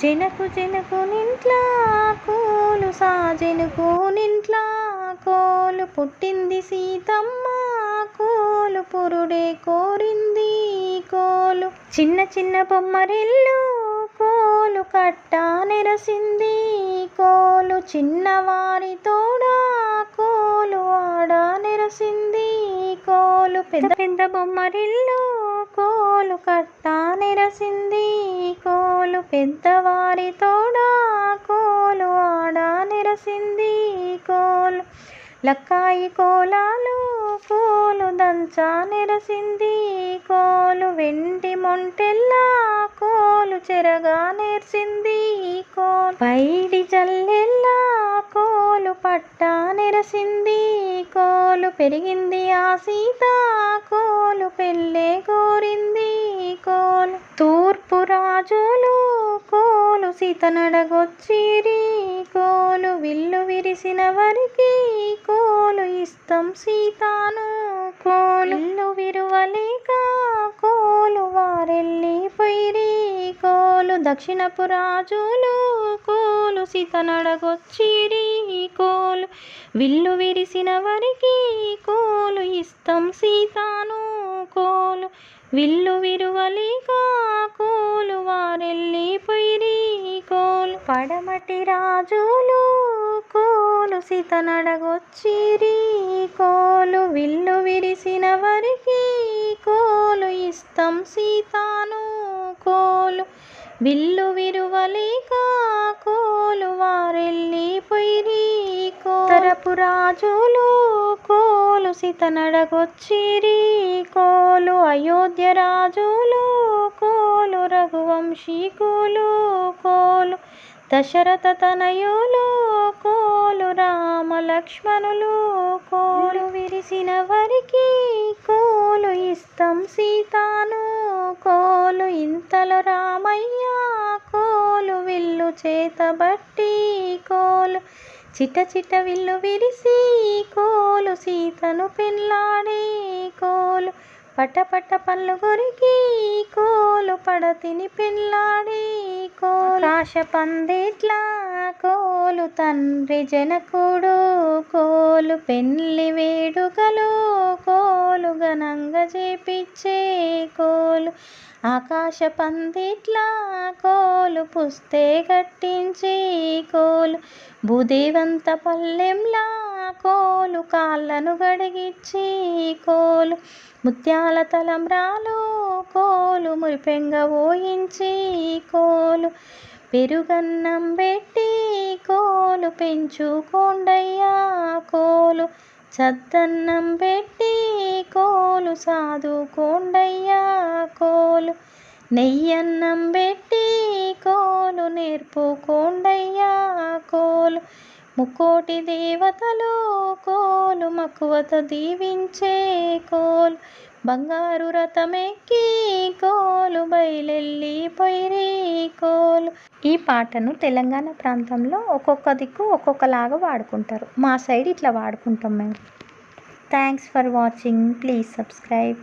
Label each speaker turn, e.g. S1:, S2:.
S1: జనకు జనకు నింట్లా కోలు సాజనుకు నింట్లా కోలు. పుట్టింది సీతమ్మ కోలు పురుడే కోరింది కోలు. చిన్న చిన్న బొమ్మరిల్లు కోలు కట్ట నెరసింది కోలు. చిన్నవారి తోడా కోలు ఆడ నెరసింది కోలు. పెద్ద పెద్ద బొమ్మరిల్లు కోలు కట్ట నెరసింది కోలు పెద్దవారి తోడా కోలు ఆడ నెరసింది కోలు. లక్కాయి కోలాలు కోలు దంచా నెరసింది కోలు. వెండి మొంటెల్లా కోలు చెరగా నేర్చింది కోలు. పైడి జల్లెల్లా కోలు పట్ట నెరసింది కోలు. పెరిగింది ఆ సీత కోలు పెళ్ళే కోరింది కోలు సీత కోలు విల్లు విరిసిన వరికి కోలు ఇస్తం సీతాను. కోలు ఇల్లు విరువలేక కోలు వారెళ్ళిపోయిరి కోలు దక్షిణపు రాజులు కోలు సీతనడగొచ్చిరి కోలు విల్లు విరిసిన వరికి కోలు ఇస్తం సీతాను. కోలు విల్లు విరువలేక పడమటి రాజులు కోలు సీతనడగొచ్చిరి కోలు విల్లు విరిసిన వరికి కోలు ఇస్తం సీతాను కోలు విల్లు విరువలేక కోలు వారెళ్ళిపోయిరి కోరపు రాజులు కోలు సీతనడగొచ్చిరి కోలు అయోధ్య రాజులు కోలు రఘువంశీ కోలు కోలు దశరథ తనయులు కోలు రామ లక్ష్మణులు కోలు విరిసిన వరికి కోలు ఇస్తం సీతాను కోలు ఇంతలో రామయ్య కోలు విల్లు చేతబట్టి కోలు చిట చిట విల్లు విరిసి కోలు సీతను పెళ్ళాడే కోలు పట పట పళ్ళు కొరికి కోలు పడతిని పెళ్ళాడే. కోలు. ఆశ పందిట్లా కోలు తండ్రి జనకుడు కోలు పెళ్ళి వేడుకలు కోలు ఘనంగా చేపిచ్చే కోలు. ఆకాశ పందిట్లా కోలు పుస్తే కట్టించి కోలు భూదేవంత పల్లెంలా కోలు కాళ్ళను గడిగిచ్చి కోలు ముత్యాల తలంబ్రాలు కోలు మురిపెంగ ఓయించి కోలు పెరుగన్నం పెట్టి కోలు పెంచుకోండయ్యా కోలు చద్దన్నం పెట్టి కోలు సాదుకోండయ్యా కోలు. నెయ్యన్నం పెట్టి కోలు నేర్పుకోండయ్యా కోలు. ముకోటి దేవతలు కోలు మక్కువతో దీవించే కోలు. బంగారు రథమెక్కి కోలు ఈ పాటను తెలంగాణ ప్రాంతంలో ఒక్కొక్క దిక్కు ఒక్కొక్కలాగా వాడుకుంటారు. మా సైడ్ ఇట్లా వాడుకుంటాం మేము. Thanks for watching please subscribe